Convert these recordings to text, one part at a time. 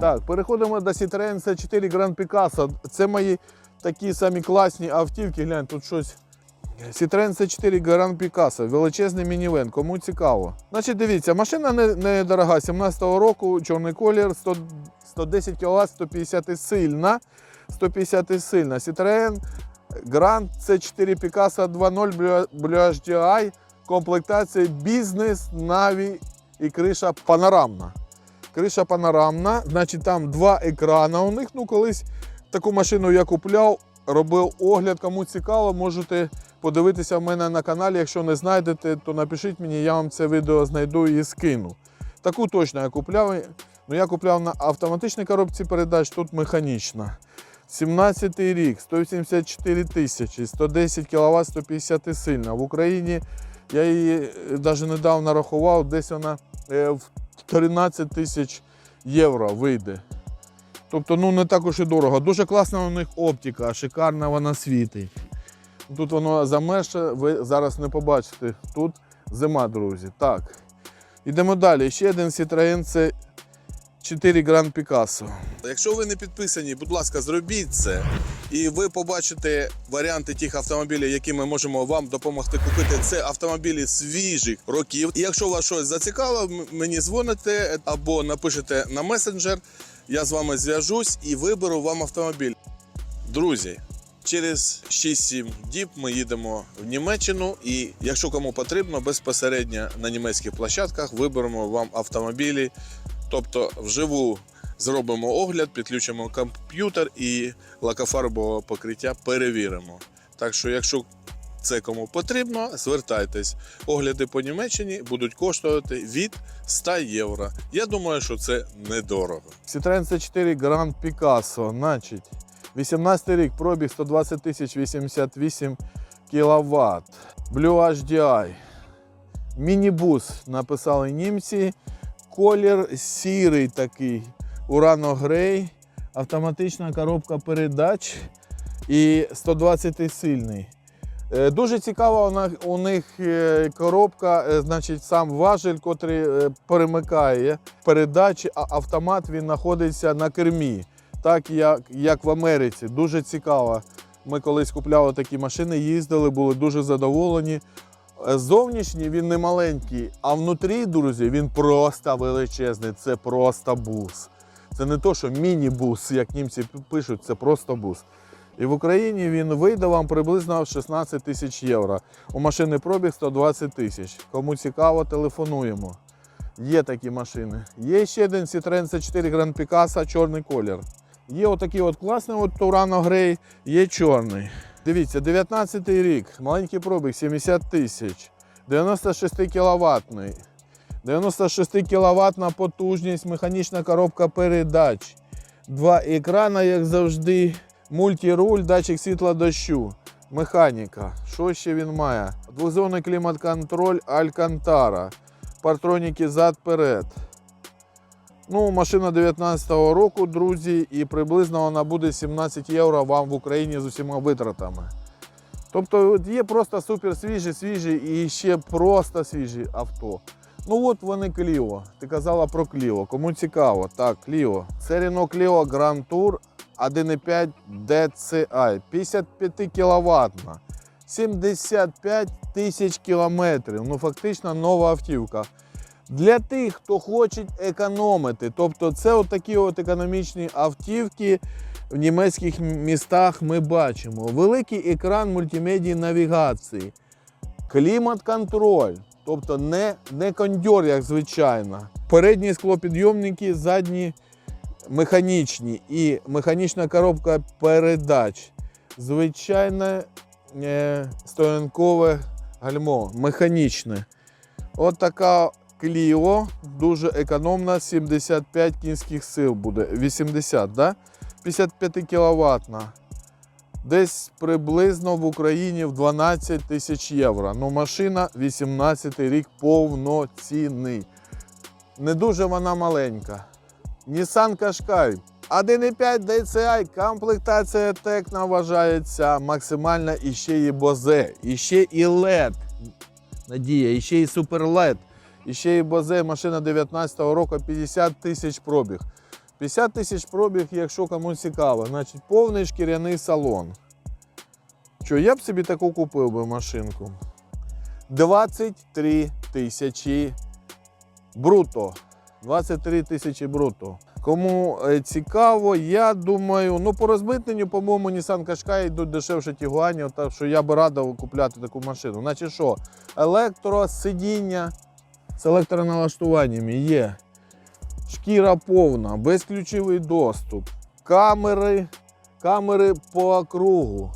Так, переходимо до Citroen C4 Grand Picasso. Це мої такі самі класні автівки. Глянь, тут щось. Citroen C4 Grand Picasso, величезний мінівен, кому цікаво. Значить, дивіться, машина не, не дорога, 17-го року, чорний колір, 100, 110 кВт, 150 сильна. 150 сильна. Citroen Grand C4 Picasso 2.0 Blue HDI, комплектація бізнес, наві і криша панорамна. Криша панорамна, значить там два екрана у них. Ну, колись таку машину я купляв, робив огляд. Кому цікаво, можете подивитися в мене на каналі. Якщо не знайдете, то напишіть мені, я вам це відео знайду і скину. Таку точно я купляв. Ну, я купляв на автоматичній коробці передач, тут механічна. 17 рік, 184 тисячі, 110 кВт, 150 сильна. В Україні я її навіть недавно рахував, десь вона е, в 13 тисяч євро вийде. Тобто ну не так уж і дорого. Дуже класна у них оптика, шикарна вона світить. Тут воно замерше, ви зараз не побачите. Тут зима, друзі. Так. Йдемо далі. Ще один Citroen це 4 Grand Picasso. Якщо ви не підписані, будь ласка, зробіть це. І ви побачите варіанти тих автомобілів, які ми можемо вам допомогти купити. Це автомобілі свіжих років. І якщо вас щось зацікавило, мені дзвоните або напишете на месенджер. Я з вами зв'яжусь і виберу вам автомобіль. Друзі, через 6-7 діб ми їдемо в Німеччину, і якщо кому потрібно, безпосередньо на німецьких площадках виберемо вам автомобілі. Тобто вживу зробимо огляд, підключимо комп'ютер і лакофарбове покриття перевіримо. Так що, якщо це кому потрібно, звертайтесь. Огляди по Німеччині будуть коштувати від 100 євро. Я думаю, що це недорого. Citroen C4 Grand Picasso, значить, 18 рік, пробіг 120 тисяч 88 кВт. Blue HDI. Мінібус написали німці. Колір сірий такий, урано-грей, автоматична коробка передач і 120 сильний. Е, Дуже цікава у них, е, коробка, е, значить, сам важель, котрий перемикає передачі, а автомат він знаходиться на кермі, так як, як в Америці. Дуже цікаво. Ми колись купляли такі машини, їздили, були дуже задоволені. Зовнішній він не маленький, а внутрі, друзі, він просто величезний. Це просто бус. Це не то, що міні-бус, як німці пишуть, це просто бус. І в Україні він вийде вам приблизно в 16 тисяч євро. У машини пробіг 120 тисяч. Кому цікаво, телефонуємо. Є такі машини. Є ще один Citroen C4 Grand Picasso, чорний колір. Є отакий от класний от Турано Грей, є чорний. Дивіться, 19 рік, маленький пробіг 70 тисяч, 96 кіловатний. 96 кіловатна потужність, механічна коробка передач. Два екрана, як завжди, мультируль, датчик світла дощу, механіка. Що ще він має? Двозонний клімат-контроль Алькантара, партроніки зад-перед. Ну, машина 19-го року, друзі, і приблизно вона буде 17 євро вам в Україні з усіма витратами. Тобто є просто супер свіжі, свіжі і ще просто свіжі авто. Ну от вони Кліо. Ти казала про Кліо. Кому цікаво, так, Кліо. Це Renault Clio Grand Tour 1.5 DCI, 55 кВт. 75 тисяч кілометрів. Ну, фактично нова автівка. Для тих, хто хоче економити, тобто це от такі от економічні автівки в німецьких містах ми бачимо. Великий екран мультимедії навігації, клімат-контроль, тобто не, не кондьор, як звичайно. Передні склопідйомники, задні механічні і механічна коробка передач. Звичайне е, стоянкове гальмо, механічне. От така Кліо, дуже економна, 75 кінських сил буде. 80, да? 55 кВт. Десь приблизно в Україні в 12 тисяч євро. Ну, машина 18 рік повноцінний. Не дуже вона маленька. Nissan Qashqai. 1,5 DCI, комплектація Текна вважається максимальна і ще і Бозе, і ще і LED. Надія, і ще і Super LED. І ще і Бозе, машина 19-го року, 50 тисяч пробіг. 50 тисяч пробіг, якщо комусь цікаво. Значить, повний шкіряний салон. Що, я б собі таку купив би машинку. 23 тисячі бруто. 23 тисячі бруто. Кому е, цікаво, я думаю, ну по розмитненню, по-моєму, Nissan Qashqai йдуть дешевше Тігуанів, так що я би радив купляти таку машину. Значить що, електросидіння з електроналаштуваннями є. Шкіра повна, безключовий доступ, камери, камери по округу,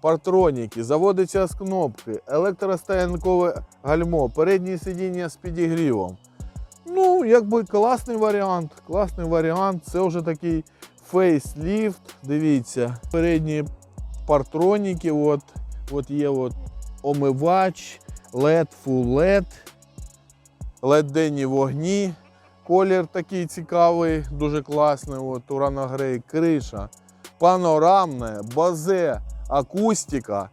партроніки, заводиться з кнопки, електростоянкове гальмо, переднє сидіння з підігрівом. Ну, якби класний варіант. Класний варіант. Це вже такий фейсліфт. Дивіться, передні партроніки, от, от є от омивач, LED, Full LED, LED-денні вогні. Колір такий цікавий, дуже класний. От, Урано Грей, криша, панорамне, базе, акустика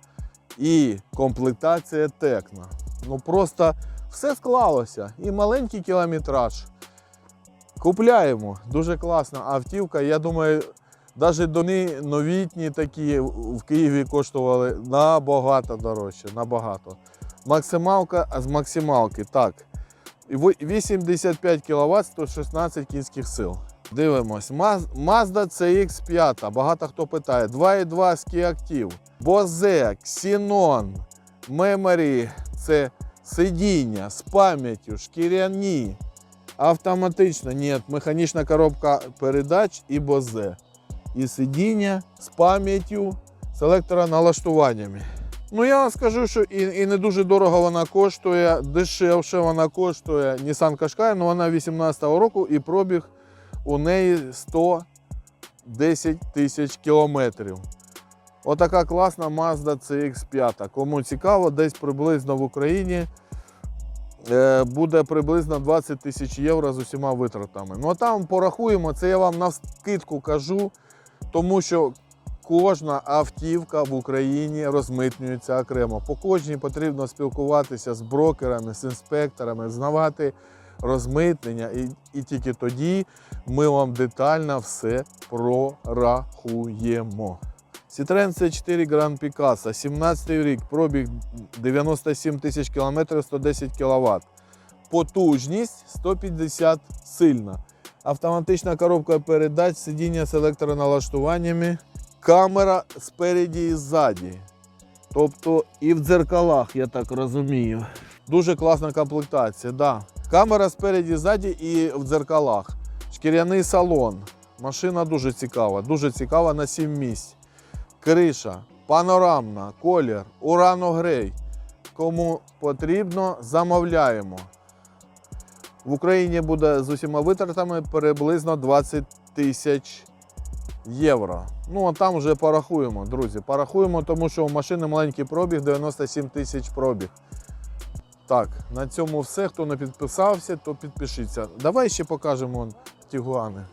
і комплектація Текна. Ну просто все склалося. І маленький кілометраж. Купляємо. Дуже класна автівка. Я думаю, навіть дони новітні такі в Києві коштували набагато дорожче. Набагато. Максималка з максималки. Так. І во- 85 кВт, 116 кінських сил. Дивимось. Mazda CX5. Багато хто питає. 2.2 з Kia Active. Bose, Xenon, Memory. Це сидіння з пам'яттю, шкіряні. Автоматично, ні, механічна коробка передач і Bose. І сидіння з пам'яттю, з електроналаштуваннями. Ну, я скажу, що і, і не дуже дорого вона коштує, дешевше вона коштує Nissan Qashqai, але вона 18-го року і пробіг у неї 110 тисяч кілометрів. Отака класна Mazda CX5. Кому цікаво, десь приблизно в Україні е, буде приблизно 20 тисяч євро з усіма витратами. Ну а там порахуємо, це я вам на скидку кажу, тому що кожна автівка в Україні розмитнюється окремо. По кожній потрібно спілкуватися з брокерами, з інспекторами, знавати розмитнення, і, і тільки тоді ми вам детально все прорахуємо. Citroen C4 Grand Picasso, 17 рік, пробіг 97 тисяч кілометрів, 110 кВт. Потужність 150 сильна. Автоматична коробка передач, сидіння з електроналаштуваннями, камера спереді і ззаді. Тобто і в дзеркалах, я так розумію. Дуже класна комплектація. Да. Камера спереді і ззаді і в дзеркалах. Шкіряний салон. Машина дуже цікава, дуже цікава на 7 місць. Криша, панорамна, колір, урано грей. Кому потрібно, замовляємо. В Україні буде з усіма витратами приблизно 20 тисяч євро. Ну, а там вже порахуємо, друзі. Порахуємо, тому що у машини маленький пробіг, 97 тисяч пробіг. Так, на цьому все. Хто не підписався, то підпишіться. Давай ще покажемо тігуани.